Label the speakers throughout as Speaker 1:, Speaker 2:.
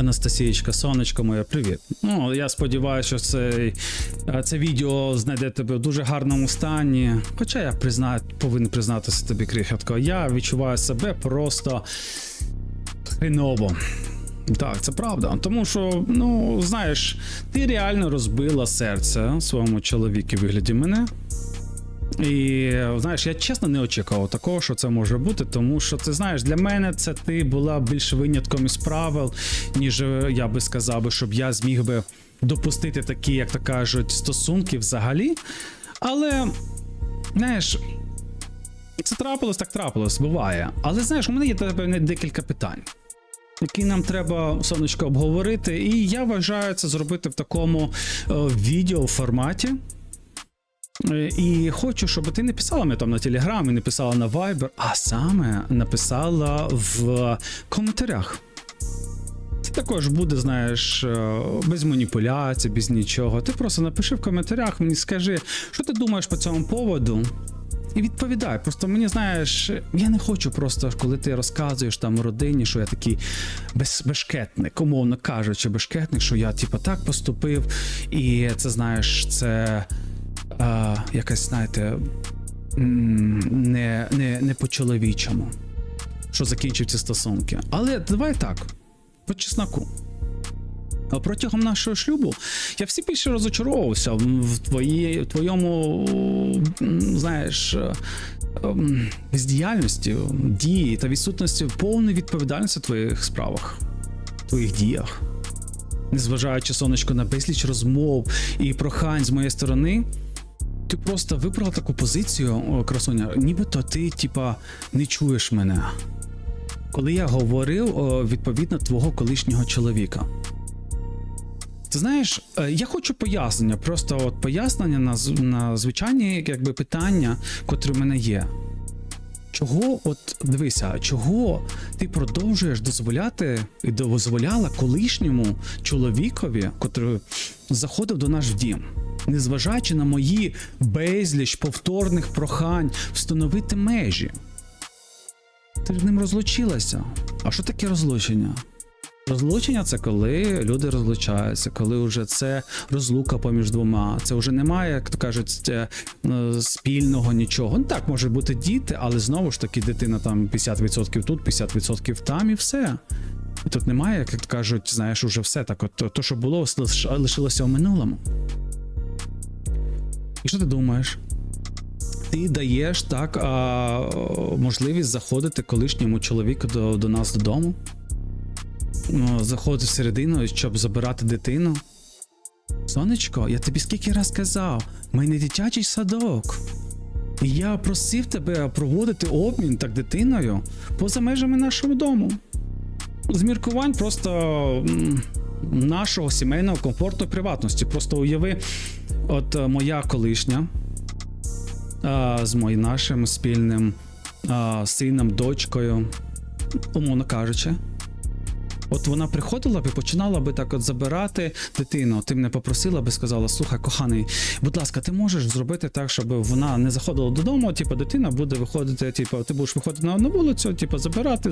Speaker 1: Анастасієчка, сонечко моє, привіт. Ну, я сподіваюся, що це, це відео знайде тебе в дуже гарному стані. Хоча я признаю, повинен признатися тобі, крихітко, я відчуваю себе просто хреново. Так, це правда. Тому що, ну, знаєш, ти реально розбила серце своєму чоловіку вигляді мене. І знаєш, я чесно не очікував такого, що це може бути, тому що ти знаєш, для мене це ти була більш винятком із правил, ніж е, я би сказав щоб я зміг би допустити такі, як то кажуть, стосунки взагалі. Але, знаєш, це трапилось, так трапилось, буває. Але знаєш, у мене є тебе декілька питань. Які нам треба сонечко обговорити, і я вважаю це зробити в такому е, відео форматі. І хочу, щоб ти не писала мені там на Телеграм і не писала на Viber, а саме написала в коментарях. Це також буде, знаєш, е, без маніпуляцій, без нічого. Ти просто напиши в коментарях, мені скажи, що ти думаєш по цьому поводу. І відповідай. Просто мені знаєш, я не хочу просто, коли ти розказуєш там родині, що я такий без, бешкетник, умовно кажучи, бешкетник, що я типу так поступив, і це знаєш, це а, якась, знаєте, не, не, не по-чоловічому, що закінчив ці стосунки. Але давай так, по чесноку. Протягом нашого шлюбу я все більше розочаровувався в твої, в твоєму, знаєш, ем, бездіяльності, дії та відсутності повної відповідальності в твоїх справах, в твоїх діях. Незважаючи сонечко на безліч розмов і прохань з моєї сторони, ти просто вибрала таку позицію, о, красуня, нібито ти, типа, не чуєш мене. Коли я говорив відповідно твого колишнього чоловіка. Ти знаєш, е, я хочу пояснення, просто от пояснення на, на звичайні якби, питання, котрі в мене є. Чого, от дивися, чого ти продовжуєш дозволяти і дозволяла колишньому чоловікові, котрий заходив до наш дім, незважаючи на мої безліч повторних прохань встановити межі? Ти з ним розлучилася. А що таке розлучення? Розлучення це коли люди розлучаються, коли вже це розлука поміж двома. Це вже немає, як то кажуть, е, спільного нічого. Ну так може бути діти, але знову ж таки дитина там 50% тут, 50% там і все. Тут немає, як то кажуть, знаєш, уже все так. От то, що було, лишилося в минулому. І що ти думаєш? Ти даєш так можливість заходити колишньому чоловіку до, до нас додому? Ну, заходити всередину, щоб забирати дитину. Сонечко, я тобі скільки раз казав, ми не дитячий садок. І я просив тебе проводити обмін так дитиною поза межами нашого дому. З міркувань просто нашого сімейного комфорту і приватності. Просто уяви, от е, моя колишня а, з моїм нашим спільним а, сином, дочкою, умовно кажучи. От вона приходила б і починала би так от забирати дитину. Ти мене попросила би, сказала: слухай, коханий, будь ласка, ти можеш зробити так, щоб вона не заходила додому. Типу, дитина буде виходити, типу, ти будеш виходити на, вулицю, типу, забирати,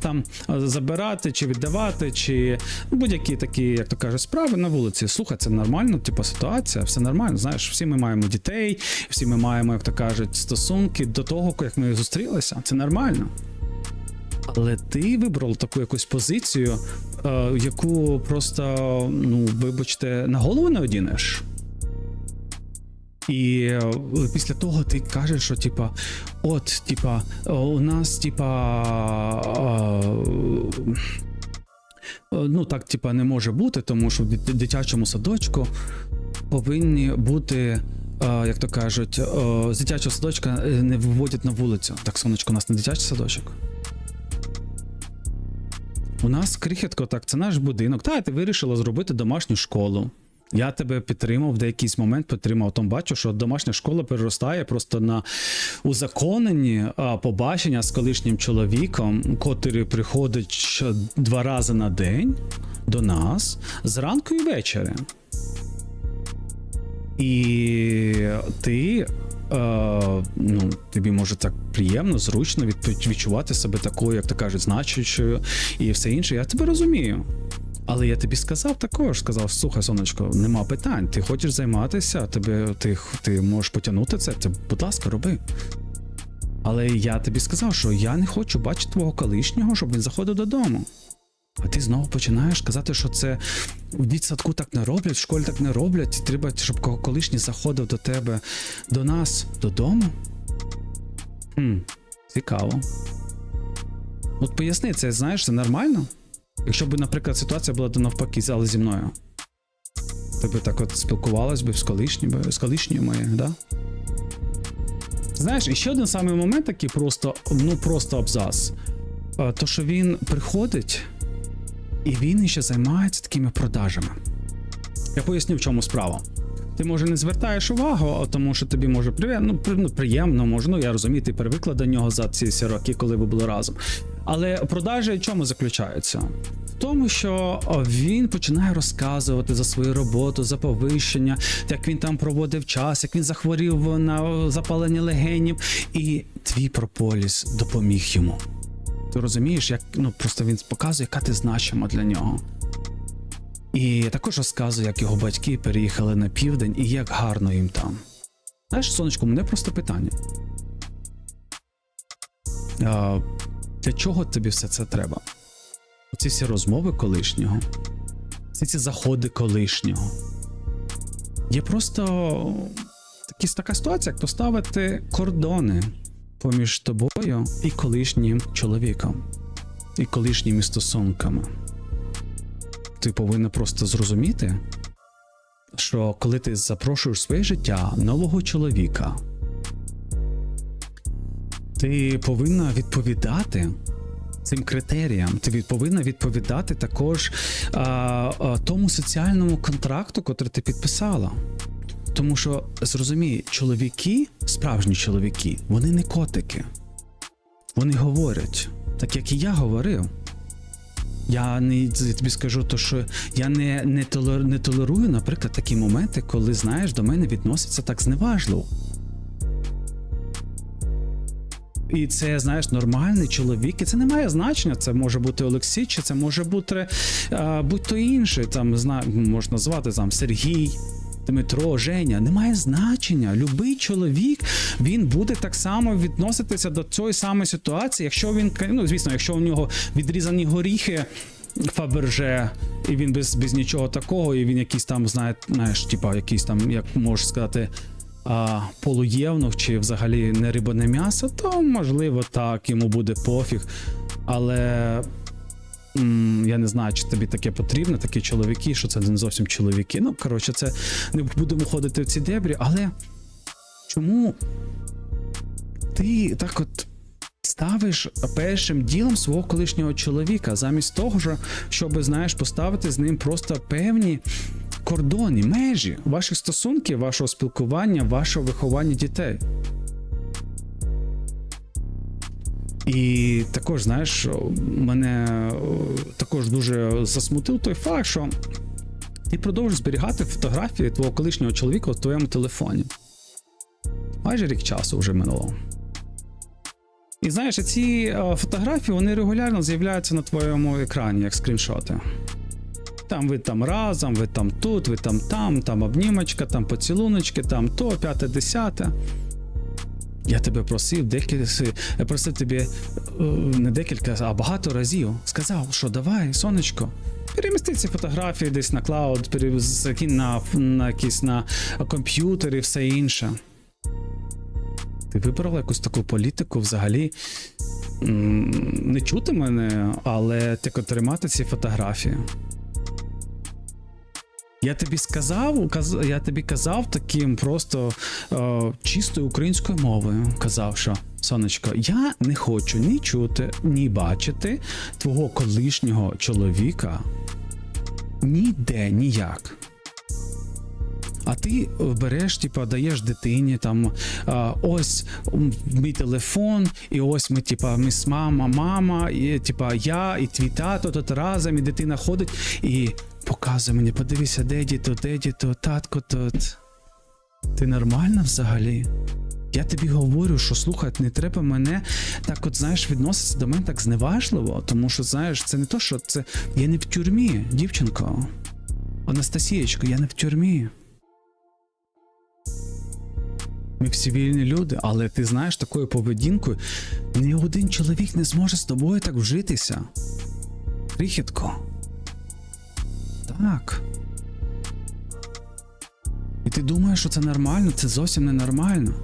Speaker 1: там е, забирати чи віддавати, чи будь-які такі, як то кажуть, справи на вулиці. Слухай, це нормально, типу, ситуація, все нормально. Знаєш, всі ми маємо дітей, всі ми маємо, як то кажуть, стосунки до того, як ми зустрілися. Це нормально. Але ти вибрав таку якусь позицію, е, яку просто, ну, вибачте, на голову не одінеш. І е, після того ти кажеш, що типа, от, типа, у нас, типа. е, Ну, так, типа, не може бути, тому що в дитячому садочку повинні бути, як то кажуть, з дитячого садочка не виводять на вулицю. Так, сонечко, у нас не дитячий садочок. У нас крихітко, так, це наш будинок. Та, ти вирішила зробити домашню школу. Я тебе підтримав, в деякийсь момент підтримав. Тому бачу, що домашня школа переростає просто на узаконені побачення з колишнім чоловіком, котрий приходить два рази на день до нас зранку і ввечері. І ти. Е, ну, тобі може так приємно, зручно відчувати себе такою, як то кажуть, значущою і все інше. Я тебе розумію. Але я тобі сказав також, сказав, слухай, сонечко, нема питань. Ти хочеш займатися, тебе, ти, ти можеш потягнути це, це, будь ласка, роби. Але я тобі сказав, що я не хочу бачити твого колишнього, щоб він заходив додому. А ти знову починаєш казати, що це в дитсадку так не роблять, в школі так не роблять, і треба, щоб ко- колишній заходив до тебе, до нас, додому. Хм, цікаво. От поясни, це знаєш, це нормально? Якщо б, наприклад, ситуація була навпаки, але зі мною. Ти би так от спілкувалась би з колишніми, з колишньою моєю, да? Знаєш, і ще один самий момент такий просто, ну просто абзац. То, що він приходить, і він ще займається такими продажами. Я поясню, в чому справа. Ти може не звертаєш увагу, тому що тобі може привє- ну, ну, приємно, може, ну я розумію, ти привикла до нього за ці всі роки, коли ви були разом. Але продажі в чому заключаються? В тому, що він починає розказувати за свою роботу, за повищення, як він там проводив час, як він захворів на запалення легенів, і твій прополіс допоміг йому. Ти розумієш, як ну просто він показує, яка ти значима для нього. І також розказує, як його батьки переїхали на південь і як гарно їм там. Знаєш, сонечко, мене просто питання. А, для чого тобі все це треба? Оці всі розмови колишнього, всі ці заходи колишнього. Є просто така ситуація, як поставити кордони поміж тобою і колишнім чоловіком, і колишніми стосунками. Ти повинна просто зрозуміти, що коли ти запрошуєш своє життя нового чоловіка, ти повинна відповідати цим критеріям. Ти повинна відповідати також а, а, тому соціальному контракту, котрий ти підписала. Тому що зрозумій, чоловіки, справжні чоловіки, вони не котики. Вони говорять, так як і я говорив. Я не тобі скажу, то що я не, не, толер, не толерую, наприклад, такі моменти, коли знаєш, до мене відносяться так зневажливо. І це, знаєш, нормальний чоловік, і це не має значення. Це може бути Олексій, чи це може бути будь-то інший. Там зна, можна звати там Сергій. Дмитро, Женя, немає значення. Любий чоловік він буде так само відноситися до цієї самої ситуації, якщо він ну, звісно, якщо у нього відрізані горіхи. Фаберже, і він без, без нічого такого, і він якийсь там, знає, знаєш, типа, якийсь там, як можеш сказати, а, полуєвнух чи взагалі не риба, не м'ясо, то можливо так, йому буде пофіг. Але я не знаю, чи тобі таке потрібно, такі чоловіки, що це не зовсім чоловіки. Ну, коротше, це не будемо ходити в ці дебрі, але чому ти так от ставиш першим ділом свого колишнього чоловіка, замість того, що- щоб, знаєш, поставити з ним просто певні кордони, межі ваших стосунків, вашого спілкування, вашого виховання дітей. І також, знаєш, мене також дуже засмутив той факт, що ти продовжуєш зберігати фотографії твого колишнього чоловіка в твоєму телефоні. Майже рік часу вже минуло. І знаєш, ці е, фотографії вони регулярно з'являються на твоєму екрані, як скріншоти. Там ви там разом, ви там тут, ви там там, там обнімочка, там поцілуночки, там то, п'яте, десяте. Я тебе просив декілька, просив тобі е, не декілька, а багато разів. Сказав, що давай, сонечко, перемісти ці фотографії десь на клауд, пере- закинь на, на якісь на комп'ютер і все інше. Ти вибрала якусь таку політику взагалі не чути мене, але тільки тримати ці фотографії. Я тобі сказав, каз- я тобі казав таким просто е, чистою українською мовою. Казав, що сонечко, я не хочу ні чути, ні бачити твого колишнього чоловіка ніде ніяк. А ти береш, типа, даєш дитині там а, ось мій телефон, і ось ми, типа, ми з мама, мама, і типа я, і твій тато тут разом, і дитина ходить і показує мені, подивися, де діто, де діто, татко тут. Ти нормальна взагалі? Я тобі говорю, що слухай, не треба мене так, от знаєш, відноситися до мене так зневажливо, тому що знаєш, це не то, що це. Я не в тюрмі, дівчинко. Анастасієчко, я не в тюрмі. Ми всі вільні люди, але ти знаєш, такою поведінкою ні один чоловік не зможе з тобою так вжитися. Крихітко. Так. І ти думаєш, що це нормально? Це зовсім не нормально.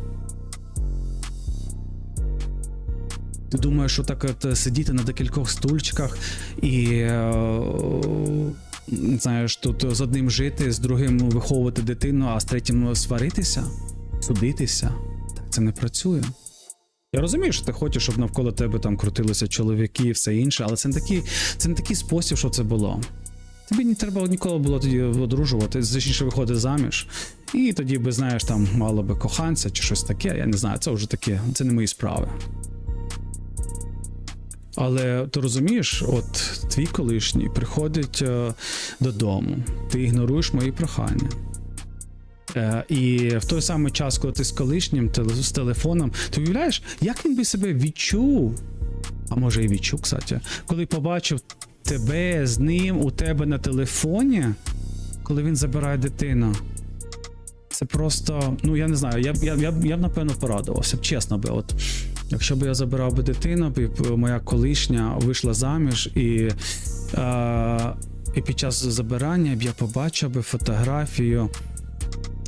Speaker 1: Ти думаєш, що так от е, сидіти на декількох стульчиках і е, знаєш, тут з одним жити, з другим виховувати дитину, а з третім сваритися, судитися. Так це не працює. Я розумію, що ти хочеш, щоб навколо тебе там крутилися чоловіки і все інше, але це не такий, це не такий спосіб, що це було. Тобі не треба ніколи було тоді одружувати, точніше виходити заміж. І тоді би, знаєш, там мало би коханця чи щось таке. Я не знаю, це вже таке, це не мої справи. Але ти розумієш, от твій колишній приходить е, додому, ти ігноруєш мої прохання. Е, і в той самий час, коли ти з колишнім з телефоном, ти уявляєш, як він би себе відчув, а може і відчув, кстати, коли побачив тебе з ним у тебе на телефоні, коли він забирає дитину. Це просто, ну я не знаю, я б я, я, я б напевно порадувався, чесно би. От, якщо б я забирав би дитину, б моя колишня вийшла заміж, і, е, і під час забирання б я побачив би фотографію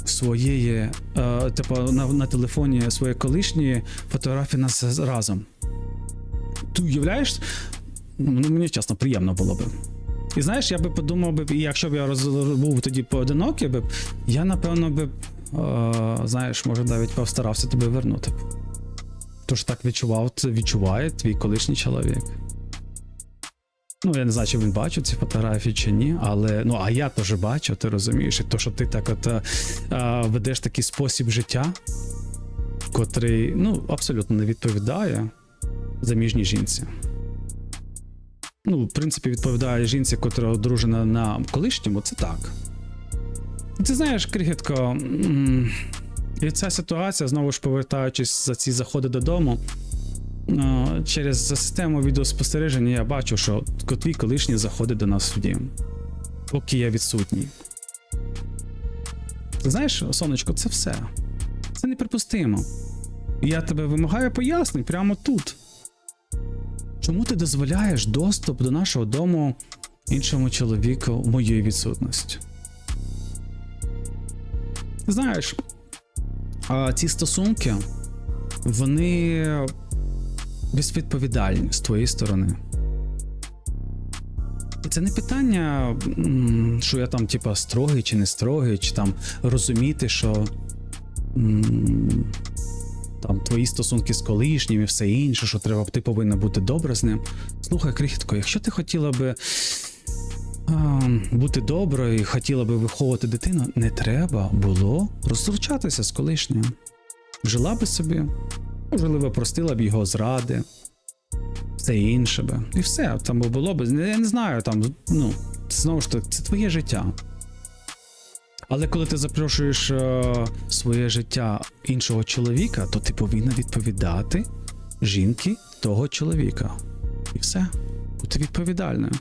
Speaker 1: своєї, е, типу, на, на телефоні своєї колишньої фотографії нас разом. Ти уявляєш? Ну, мені чесно, приємно було би. І знаєш, я би подумав би, якщо б я роз, був тоді поодинокий, би, я напевно би, е, знаєш, може навіть постарався тебе вернути. Тож так відчував, це відчуває твій колишній чоловік. Ну, я не знаю, чи він бачив ці фотографії чи ні, але ну, а я теж бачу, ти розумієш, і то, що ти так от е, е, ведеш такий спосіб життя, котрий ну, абсолютно не відповідає заміжній жінці. Ну, в принципі, відповідає жінці, котра одружена на колишньому, це так. Ти знаєш, крихітко, і ця ситуація, знову ж повертаючись за ці заходи додому, е, через систему відеоспостереження я бачу, що твій колишній заходить до нас в дім, поки я відсутній. Знаєш, сонечко, це все. Це неприпустимо. Я тебе вимагаю пояснень прямо тут. Чому ти дозволяєш доступ до нашого дому іншому чоловіку в моїй відсутності? Знаєш, ці стосунки, вони безвідповідальні з твоєї сторони. І це не питання, що я там, типа, строгий чи не строгий, чи там розуміти, що. Там твої стосунки з колишнім і все інше, що треба, ти повинна бути добра з ним. Слухай, крихітко, якщо ти хотіла би а, бути доброю хотіла би виховувати дитину, не треба було розлучатися з колишнім. Жила би собі, можливо, простила б його зради, все інше би. І все, там було б, я не знаю, там, ну, знову ж таки, це твоє життя. Але коли ти запрошуєш е, своє життя іншого чоловіка, то ти повинна відповідати жінки того чоловіка. І все. Бути відповідальною.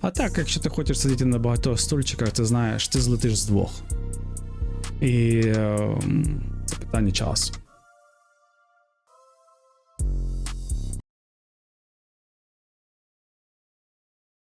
Speaker 1: А так, якщо ти хочеш сидіти на багатьох стульчиках, ти знаєш, ти злетиш з двох. І е, це питання часу.